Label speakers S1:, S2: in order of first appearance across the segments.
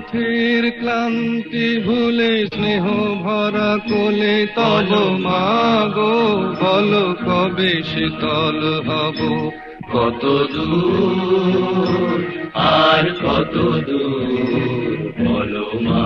S1: পথের ক্লান্তি ভুলে স্নেহ ভরা কোলে তব মাগো, বলো কবে শীতল হব?
S2: কত দূর, আর কত দূর, বলো মা।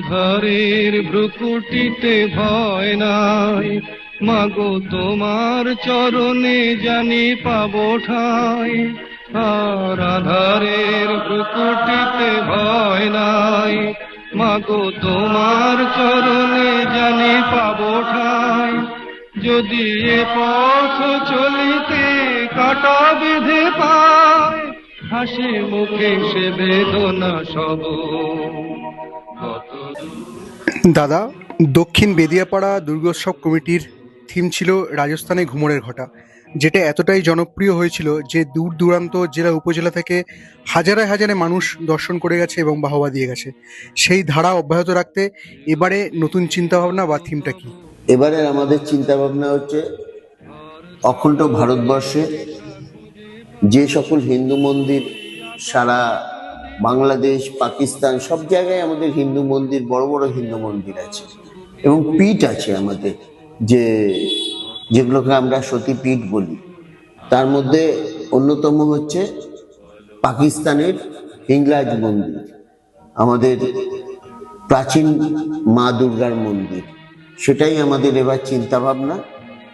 S1: আধারের ভ্রুকুটিতে ভয় নাই। মাগো, তোমার চরণে জানি পাবো ঠাই। আর ভ্রুকুটিতে ভয় নাই। মাগো, তোমার চরণে জানি পাবো ঠাই। যদি এ পথ চলিতে কাটা বেঁধে পায়, হাসি মুখে সে বেদনা সব
S3: দাদা, দক্ষিণ বেদিয়াপাড়া দুর্গোৎসব কমিটির থিম ছিল রাজস্থানে ঘুমরের ঘটা, যেটা এতটাই জনপ্রিয় হয়েছিল যে দূর দূরান্ত জেলা উপজেলা থেকে হাজারে হাজারে মানুষ দর্শন করে গেছে এবং বাহবা দিয়ে গেছে। সেই ধারা অব্যাহত রাখতে এবারে নতুন চিন্তাভাবনা বা থিমটা কি?
S4: এবারের আমাদের চিন্তাভাবনা হচ্ছে অখণ্ড ভারতবর্ষে যে সকল হিন্দু মন্দির, সারা বাংলাদেশ, পাকিস্তান, সব জায়গায় আমাদের হিন্দু মন্দির, বড় বড় হিন্দু মন্দির আছে। এবং পীঠ আছে আমাদের, যে, যেগুলোকে আমরা সতীপীঠ বলি। তার মধ্যে অন্যতম হচ্ছে পাকিস্তানের হিংলাজ মন্দির, আমাদের প্রাচীন মা দুর্গার মন্দির। সেটাই আমাদের এবার চিন্তাভাবনা।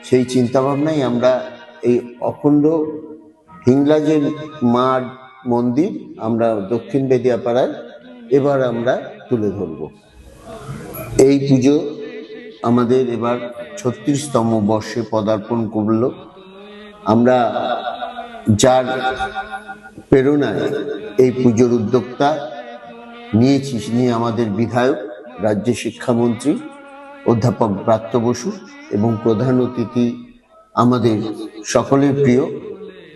S4: সেই চিন্তাভাবনাই আমরা এই অখণ্ড হিংলাজের মার মন্দির আমরা দক্ষিণ বেদিয়াপাড়ায় এবার আমরা তুলে ধরব। এই পুজো আমাদের এবার ছত্রিশতম বর্ষে পদার্পণ করল। আমরা যার প্রেরণায় এই পুজোর উদ্যোক্তা নিয়েছি নিয়ে আমাদের বিধায়ক, রাজ্য শিক্ষামন্ত্রী, অধ্যাপক ব্রাত্য বসু এবং প্রধান অতিথি আমাদের সকলের প্রিয়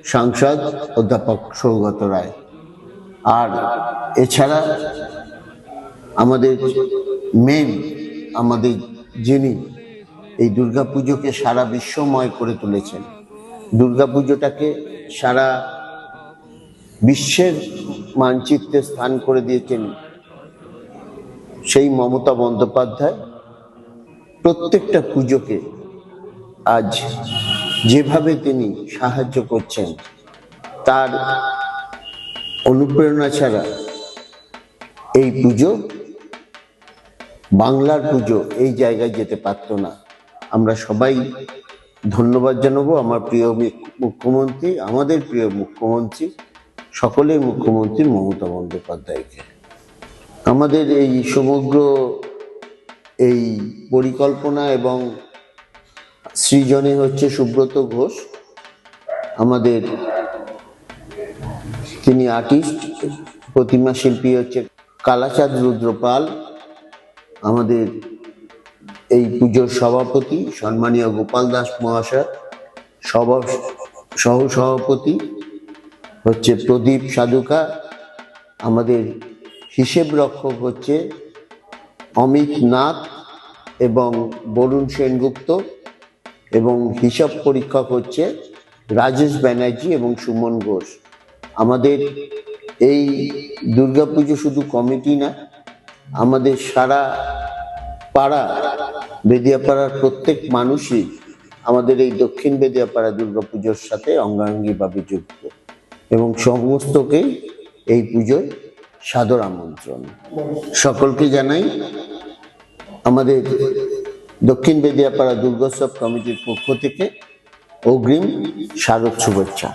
S4: সাংসদ অধ্যাপক সৌগত রায়। আর এছাড়া আমাদের মেন আমাদের যিনি এই দুর্গাপুজোকে সারা বিশ্বময় করে তুলেছেন, দুর্গাপুজোটাকে সারা বিশ্বের মানচিত্রে স্থান করে দিয়েছেন সেই মমতা বন্দ্যোপাধ্যায়। প্রত্যেকটা পুজোকে আজ যেভাবে তিনি সাহায্য করছেন, তার অনুপ্রেরণা ছাড়া এই পুজো, বাংলার পুজো এই জায়গায় যেতে পারতো না। আমরা সবাই ধন্যবাদ জানাব আমার প্রিয় মুখ্যমন্ত্রী, আমাদের প্রিয় মুখ্যমন্ত্রী, সকলেই মুখ্যমন্ত্রী মমতা বন্দ্যোপাধ্যায়কে। আমাদের এই সমগ্র এই পরিকল্পনা এবং সৃজনে হচ্ছে সুব্রত ঘোষ। আমাদের তিনি আর্টিস্ট প্রতিমা শিল্পী হচ্ছে কালাচাঁদ রুদ্রপাল। আমাদের এই পুজোর সভাপতি সম্মানীয় গোপাল দাস মহাশয়। সভা সহ সভাপতি হচ্ছে প্রদীপ সাধুকা। আমাদের হিসেব রক্ষক হচ্ছে অমিত নাথ এবং বরুণ সেনগুপ্ত। এবং হিসাব পরীক্ষক হচ্ছে রাজেশ ব্যানার্জি এবং সুমন ঘোষ। আমাদের এই দুর্গাপুজো শুধু কমিটি না, আমাদের সারা পাড়া বেদিয়াপাড়ার প্রত্যেক মানুষই আমাদের এই দক্ষিণ বেদিয়াপাড়া দুর্গাপুজোর সাথে অঙ্গাঙ্গিভাবে যুক্ত এবং সমস্তকেই এই পুজোয় সাদর আমন্ত্রণ। সকলকে জানাই আমাদের দক্ষিণ বেদিয়াপাড়া দুর্গোৎসব কমিটির পক্ষ থেকে অগ্রিম স্বাগত শুভেচ্ছা।